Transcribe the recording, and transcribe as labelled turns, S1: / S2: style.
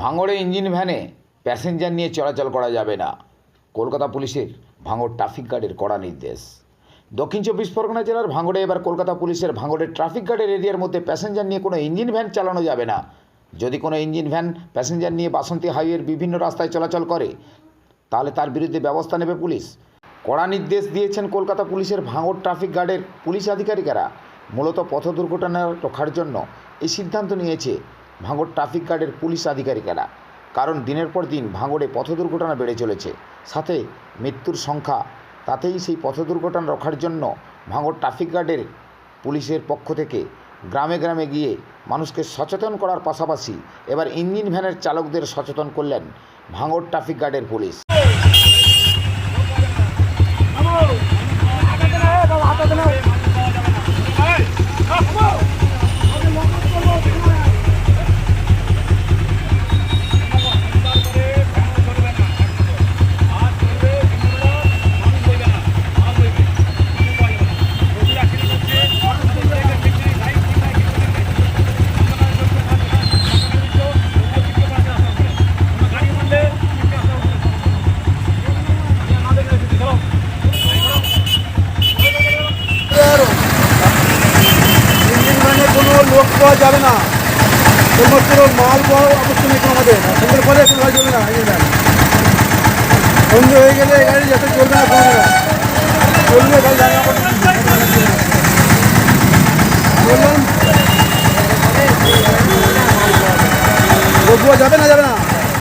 S1: ভাঙড়ে ইঞ্জিন ভ্যানে প্যাসেঞ্জার নিয়ে চলাচল করা যাবে না। কলকাতা পুলিশের ভাঙড় ট্রাফিক গার্ডের কড়া নির্দেশ। দক্ষিণ চব্বিশ পরগনা জেলার ভাঙড়ে এবার কলকাতা পুলিশের ভাঙড়ের ট্রাফিক গার্ডের এরিয়ার মধ্যে প্যাসেঞ্জার নিয়ে কোনো ইঞ্জিন ভ্যান চালানো যাবে না। যদি কোনো ইঞ্জিন ভ্যান প্যাসেঞ্জার নিয়ে বাসন্তী হাইওয়ের বিভিন্ন রাস্তায় চলাচল করে, তাহলে তার বিরুদ্ধে ব্যবস্থা নেবে পুলিশ। কড়া নির্দেশ দিয়েছেন কলকাতা পুলিশের ভাঙড় ট্রাফিক গার্ডের পুলিশ আধিকারিকেরা। মূলত পথ দুর্ঘটনা রক্ষার জন্য এই সিদ্ধান্ত নিয়েছে ভাঙড় ট্রাফিক গার্ডের পুলিশ আধিকারিকেরা। কারণ দিনের পর দিন ভাঙড়ে পথ দুর্ঘটনা বেড়ে চলেছে। সাথে মৃত্যুর সংখ্যা, তাতেই সেই পথ দুর্ঘটনা রক্ষার জন্য ভাঙড় ট্রাফিক গার্ডের পুলিশের পক্ষ থেকে গ্রামে গ্রামে গিয়ে মানুষকে সচেতন করার পাশাপাশি এবার ইঞ্জিন ভ্যানের চালকদের সচেতন করলেন ভাঙড় ট্রাফিক গার্ডের পুলিশ।
S2: পাওয়া যাবে না। শুধুমাত্র মাল পাওয়া অবশ্যই নেই আমাদের। সন্ধ্যের পরে কোনো গাড়ি চলবে না সন্ধ্যে হয়ে গেলে গাড়ি যাতে চলবে না চলবে বললাম। যাবে না যাবে না।